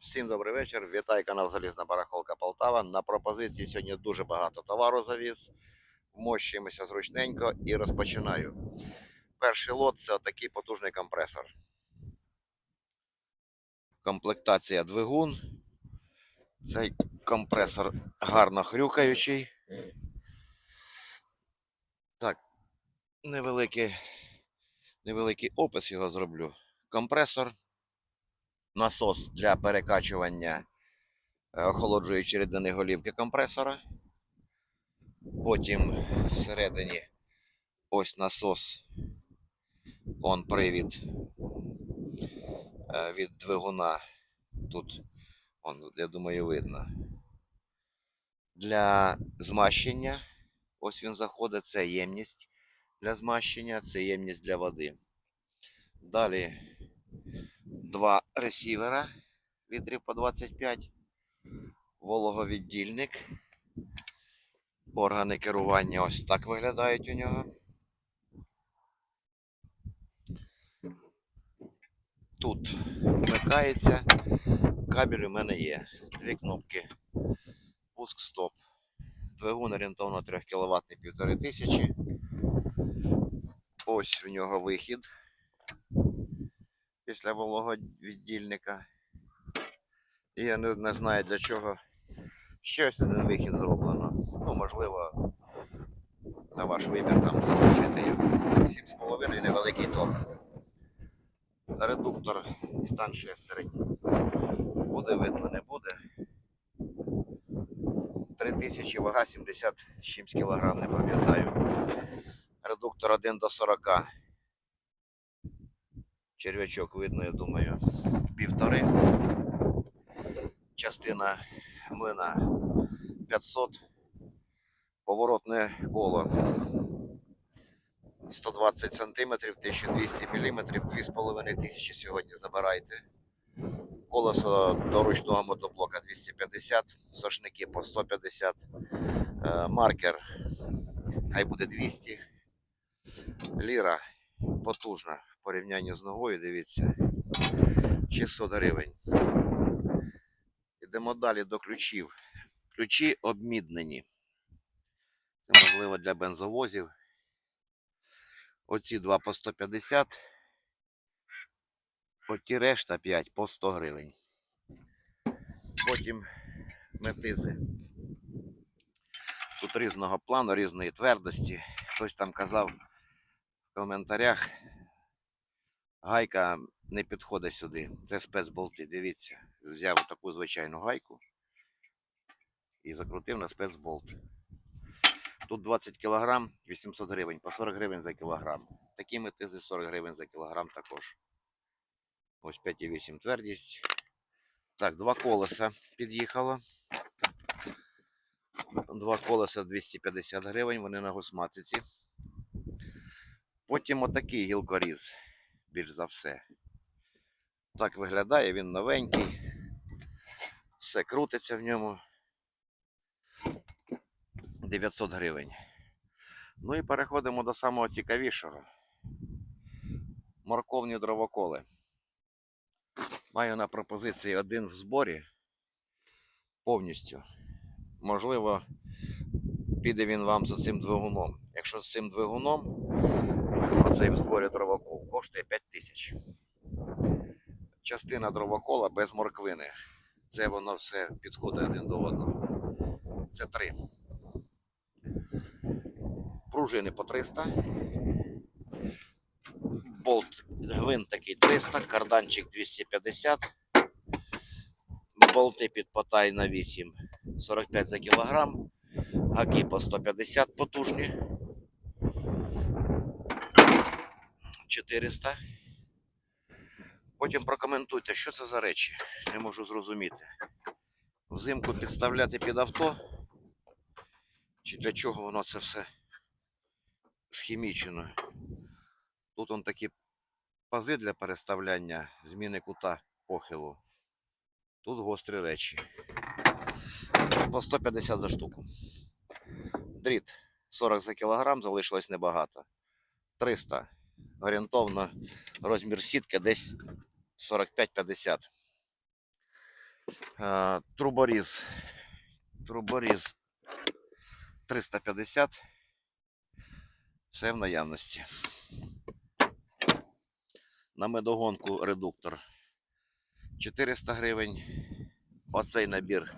Всім добрий вечір. Вітаю канал Залізна Барахолка Полтава. На пропозиції сьогодні дуже багато товару завіз. Вмощуємося зручненько і розпочинаю. Перший лот це такий потужний компресор. Комплектація двигун. Цей компресор гарно хрюкаючий. Так, невеликий, невеликий опис його зроблю. Компресор насос для перекачування е, охолоджуючої рідини голівки компресора. Потім всередині ось насос, он привід е, від двигуна. Тут, он, я думаю, видно. Для змащення, ось він заходить, це ємність для змащення, це ємність для води. Далі два ресівера. Літрів по 25, вологовіддільник, органи керування ось так виглядають у нього. Тут вмикається, кабель у мене є, дві кнопки, пуск стоп. Двигун орієнтовно 3 кВт 1500. Ось в нього вихід після вологовіддільника. І я не, не знаю для чого ще ось один вихід зроблено. Ну, можливо, на ваш вибір там залишити 7,5 невеликий торг. Редуктор стан шестерень. Буде видно, не буде. 3000 вага 70 з чимсь кілограм, не пам'ятаю. Редуктор 1 до 40 черв'ячок видно, я думаю, півтори. Частина млина 500. Поворотне коло 120 см, 1200 мм, 2500 сьогодні забирайте. Колесо до ручного мотоблока 250, сошники по 150, е, маркер хай буде 200. Ліра потужна порівнянні з ногою, дивіться, 600 гривень. Йдемо далі до ключів. Ключі обміднені. Це можливо для бензовозів. Оці два по 150. Оті решта 5 по 100 гривень. Потім метизи. Тут різного плану, різної твердості. Хтось там казав в коментарях. Гайка не підходить сюди. Це спецболти. Дивіться. Взяв таку звичайну гайку і закрутив на спецболт. Тут 20 кг 800 гривень, по 40 гривень за кілограм. Такі метизи 40 гривень за кілограм також. Ось 5,8 твердість. Так, два колеса під'їхало. Два колеса 250 гривень, вони на гусматиці. Потім отакий гілкоріз, більш за все. Так виглядає, він новенький. Все крутиться в ньому. 900 гривень. Ну і переходимо до самого цікавішого. Морковні дровоколи. Маю на пропозиції один в зборі повністю. Можливо, піде він вам за цим двигуном. Якщо з цим двигуном, оцей в зборі дровокол коштує 5 тисяч. Частина дровокола без морквини. Це воно все підходить один до одного. Це три. Пружини по 300. Болт гвинт такий 300, карданчик 250. Болти під потай на 8, 45 за кілограм. Гаки по 150 потужні. 400. Потім прокоментуйте, що це за речі. Не можу зрозуміти. Взимку підставляти під авто. Чи для чого воно це все схімічено? Тут он такі пази для переставляння зміни кута похилу. Тут гострі речі. По 150 за штуку. Дріт 40 за кілограм, залишилось небагато. 300. Орієнтовно розмір сітки десь 45-50. Е, Труборіз. Труборіз 350. Все в наявності. На медогонку редуктор 400 гривень. Оцей набір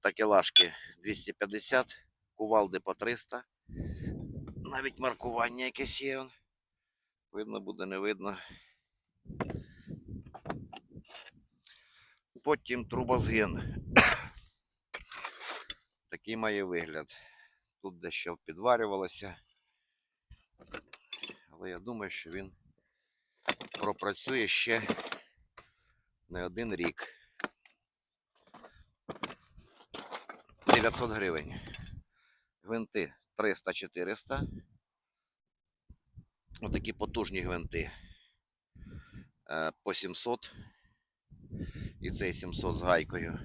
такелажки 250, кувалди по 300. Навіть маркування якесь є. Видно буде, не видно. Потім трубозгин. Такий має вигляд. Тут дещо підварювалося. Але я думаю, що він пропрацює ще не один рік. 900 гривень. Гвинти 300-400. Отакі потужні гвинти. Е, По 700. І цей 700 з гайкою.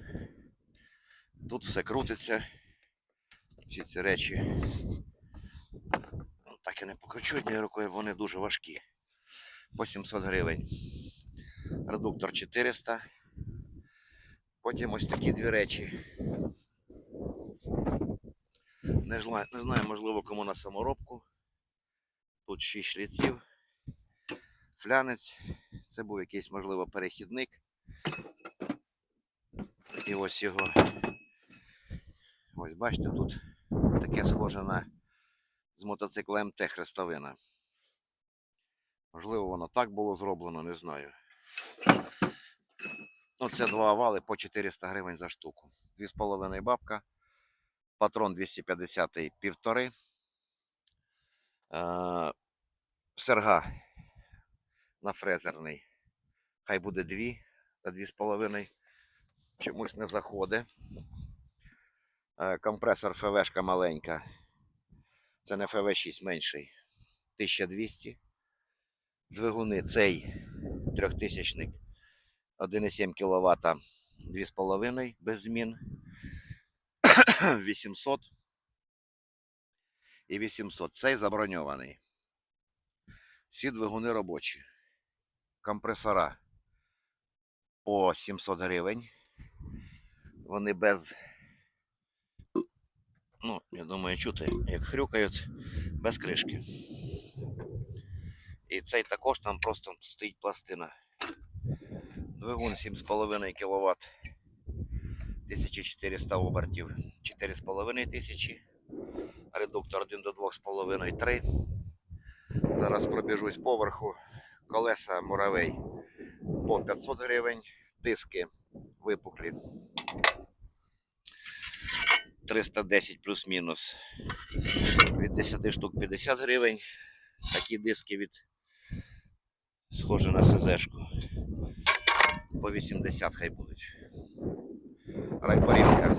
Тут все крутиться. Всі ці речі. Так я не покручу однією рукою, вони дуже важкі. По 700 гривень. Редуктор 400. Потім ось такі дві речі. Не знаю, можливо, кому на саморобку тут 6 шліців, флянець, це був якийсь, можливо, перехідник. І ось його. Ось, бачите, тут таке схоже на з мотоцикла Т хрестовина. Можливо, воно так було зроблено, не знаю. Ну, Це два овали по 400 гривень за штуку. 2,5 бабка, патрон 250 1,5 серга на фрезерний. Хай буде дві та дві з половиною. Чомусь не заходить. Е, компресор ФВшка маленька. Це не ФВ6 менший. 1200. Двигуни цей трьохтисячник 1,7 кВт 2,5 без змін. 800 і 800. Цей заброньований. Всі двигуни робочі. Компресора по 700 гривень. Вони без. Ну, я думаю, чути, як хрюкають, без кришки. І цей також там просто стоїть пластина. Двигун 7,5 кВт. 1400 обертів. 4,5 тисячі. Редуктор 1 до 2,5 3. Зараз пробіжусь поверху. Колеса муравей по 500 гривень. Диски випуклі. 310 плюс-мінус. Від 10 штук 50 гривень. Такі диски від схоже на СЗшку. По 80 хай будуть. Райпорівка.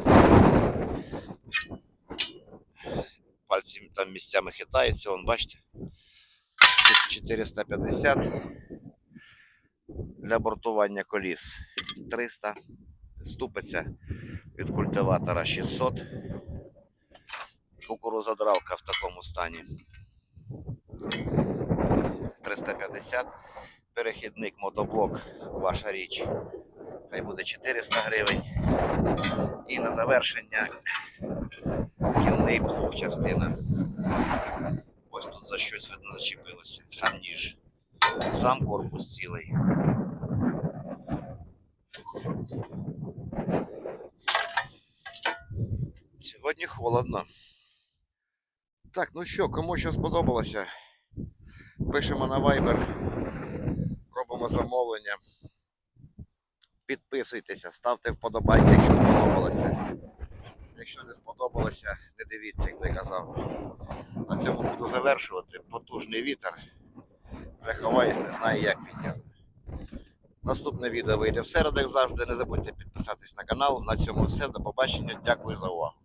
Пальці там місцями хитаються, вон бачите. Тут 450 для бортування коліс 300. Ступиця від культиватора 600. Кукурузодралка в такому стані. 350. Перехідник мотоблок, ваша річ. Хай буде 400 гривень. І на завершення кільний плуг частина. Ось тут за щось видно зачепилося. Сам ніж. Сам корпус цілий. Сьогодні холодно. Так, ну що, кому що сподобалося? Пишемо на Viber, робимо замовлення. Підписуйтеся, ставте вподобайки, якщо сподобалося. Якщо не сподобалося, не дивіться, як я казав. На цьому буду завершувати. Потужний вітер. Вже ховаюсь, не знаю, як від. Наступне відео вийде в середу, як завжди. Не забудьте підписатись на канал. На цьому все. До побачення. Дякую за увагу.